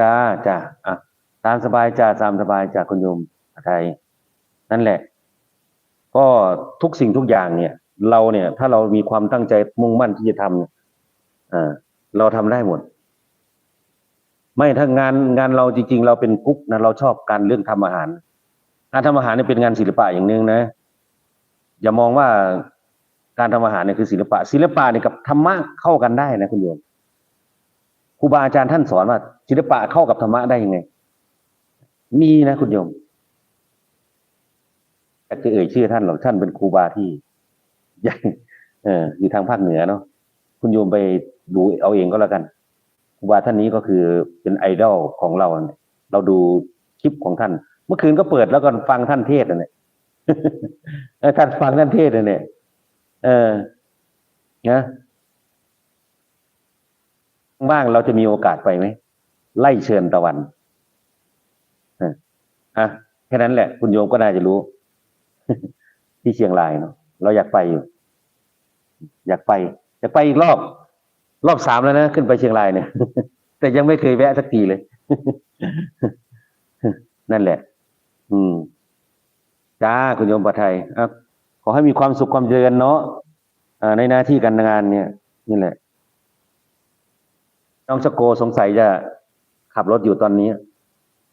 จ้าจ้าอะตามสบายจ้าตามสบายจ้าคุณโยมไทยนั่นแหละ ก็ทุกสิ่งทุกอย่างเนี่ย เราเนี่ย ถ้าเรามีความตั้งใจมุ่งมั่นที่จะทำเนี่ยอ่าเราทำได้หมด ไม่ถ้างานงานเราจริง ๆ เราเป็นกุ๊กนะเราชอบการเรื่องทำอาหารการทำอาหารเนี่ยเป็นงานศิลปะอย่างหนึ่งนะ อย่ามองว่าการทำอาหารเนี่ยคือศิลปะ ศิลปะเนี่ยกับธรรมะเข้ากันได้นะคุณโยม ครูบาอาจารย์ท่านสอนว่าศิลปะเข้ากับธรรมะได้ยังไง มีนะคุณโยมแต่จะเอ่ยชื่อท่านหรอกท่านเป็นครูบาที่ใหญ่เอออยู่ทางภาคเหนือเนาะคุณโยมไปดูเอาเองก็แล้วกันครูบาท่านนี้ก็คือเป็นไอดอลของเราเนี่ยเราดูคลิปของท่าน เมื่อคืนก็เปิดแล้วก็ฟังท่านเทศน์เนี่ยท่านฟังท่านเทศน์เนี่ยเออนะ ว่างเราจะมีโอกาสไปไหมไล่เชิญตะวันอะแค่นั้นแหละ คุณโยมก็น่าจะรู้ ที่เชียงรายเนาะเราอยากไปอยู่ อยากไป อยากไปอีกรอบ รอบสามแล้วนะขึ้นไปเชียงรายเนี่ย แต่ยังไม่เคยแวะสักทีเลย นั่นแหละ อืมจ้าคุณโยมปะไทยอขอให้มีความสุขความเจริญเนาะในหน้าที่การงานเนี่ยนี่แหละ น้องสโกสงสัยจะขับรถอยู่ตอนนี้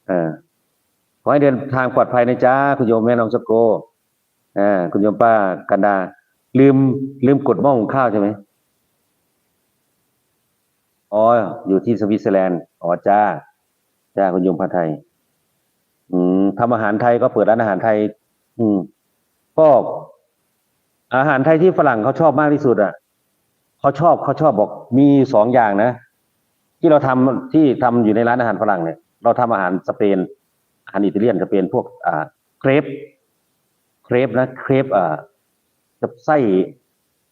เออขอให้เดินทางปลอดภัยนะจ้าคุณโยมแม่น้องสโกอ่าคุณโยมป้ากันดา ลืม ลืมกดหม้อหุงข้าวใช่ไหมอ๋อ อยู่ที่สวิตเซอร์แลนด์ อ๋อจ้า จ้าคุณโยมพาไทย อืมทำอาหารไทยก็เปิดร้านอาหารไทย อืม ก็ อาหารไทยที่ฝรั่งเขาชอบมากที่สุด อะ เขาชอบเขาชอบบอกมีสองอย่างนะ ที่เราทำที่ทำอยู่ในร้านอาหารฝรั่งเนี่ย เราทำอาหารสเปนอาหารอิตาเลียนสเปนพวกอ่าเครปเครปนะเครปอ่ากับไส้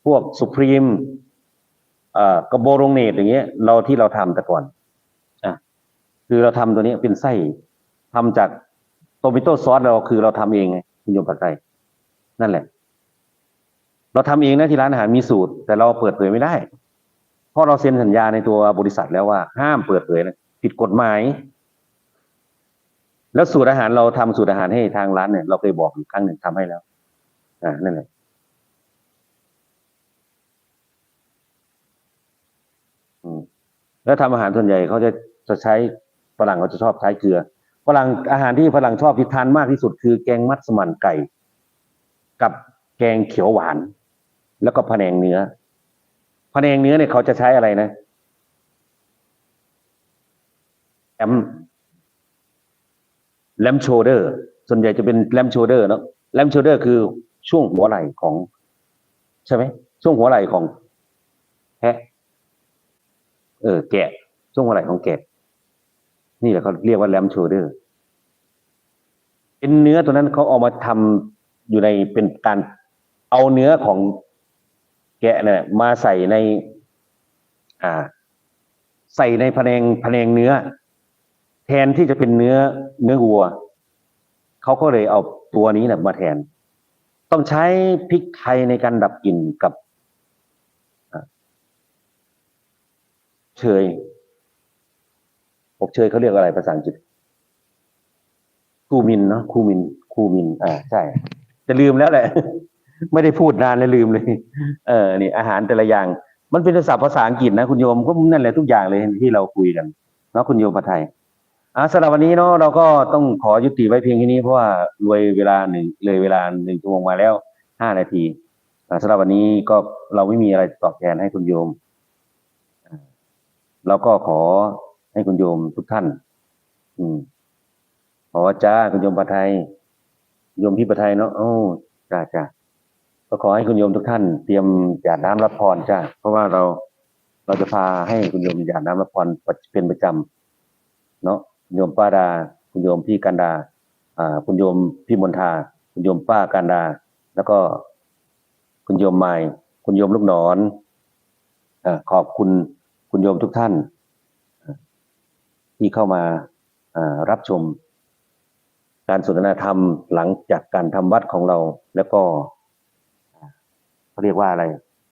พวกสุพรีมอ่ากระโบรงเนตอย่างเงี้ย เราที่เราทำแต่ก่อนอะคือเราทำตัวนี้เป็นไส้ทำจากโตมิโต้ซอสเราคือเราทำเองไงคุณโยมปัจจัยนั่นแหละ เราทำเองนะที่ร้านอาหารมีสูตร แต่เราเปิดเผยไม่ได้ ราะเราเซ็นสัญญาในตัวบริษัทแล้วว่า ห้ามเปิดเผยนะผิดกฎหมาย แล้วสูตรอาหารเราทำสูตรอาหารให้ทางร้านเนี่ย เราเคยบอกอยู่ครั้งหนึ่งทำให้แล้ว อ่านั่นแหละแล้วทำอาหารส่วนใหญ่เขาจะจะใช้ฝรั่งเขาจะชอบใช้เกลือฝรั่งอาหารที่ฝรั่งชอบที่ทานมากที่สุดคือแกงมัสมั่นไก่ กับแกงเขียวหวาน แล้วก็พะแนงเนื้อ แนงเนื้อเนี่ยเขาจะใช้อะไรนะแลมแลมโชเดอร์ ส่วนใหญ่จะเป็นแลมโชเดอร์เนาะแลมโชเดอร์คือช่วงหัวไหล่ของ ใช่ไหมช่วงหัวไหล่ของแพะเออ แกะ ช่วงหัวไหล่ของแกะ นี่แหละเขาเรียกว่าแลมโชเดอร์ เป็นเนื้อตัวนั้นเขาเอามาทำอยู่ในเป็นการเอาเนื้อของ แกะเนี่ยมาใส่ใน อ่า ใส่ในพะแนงพะแนงเนื้อ แทนที่จะเป็นเนื้อเนื้อวัวเขาก็เลยเอาตัวนี้นะมาแทน ต้องใช้พริกไทยในการดับกลิ่นกับเชยอบเชยเขาเรียกอะไรภาษาอังกฤษคูมินเนาะคูมินคูมิน อ่า ใช่ จะลืมแล้วแหละ ไม่ได้พูดนานเลยลืมเลย เออนี่อาหารแต่ละอย่าง มันเป็นภาษาภาษาอังกฤษนะคุณโยมก็นั่นแหละทุกอย่างเลยที่เราคุยกันเนาะคุณโยมพระไทยอะสำหรับวันนี้เนาะเราก็ต้องขอยุติไว้เพียงแค่นี้เพราะว่าเลยเวลาหนึ่งเลยเวลาหนึ่งชั่วโมงมาแล้วห้านาทีสำหรับวันนี้ก็เราไม่มีอะไรตอบแทนให้คุณโยมเราก็ขอให้คุณโยมทุกท่าน อืมขอจ้าคุณโยมพระไทยโยมพี่พระไทยเนาะโอ้จ้าจ้า ก็ขอให้คุณโยมทุกท่านเตรียมหยาดน้ำรับพรจ้าเพราะว่าเราเราจะพาให้คุณโยมหยาดน้ำรับพรเป็นประจำเนาะคุณโยมป้าดา คุณโยมพี่กันดา อ่า คุณโยมพี่มนทา คุณโยมป้ากันดา แล้วก็ คุณโยมไม้คุณโยมลูกหนอนอขอบคุณคุณโยมทุกท่าน ที่เข้ามาอ่ารับชม การสนทนาธรรมหลังจากการทำวัดของเราแล้วก็ เขาเรียกว่าอะไร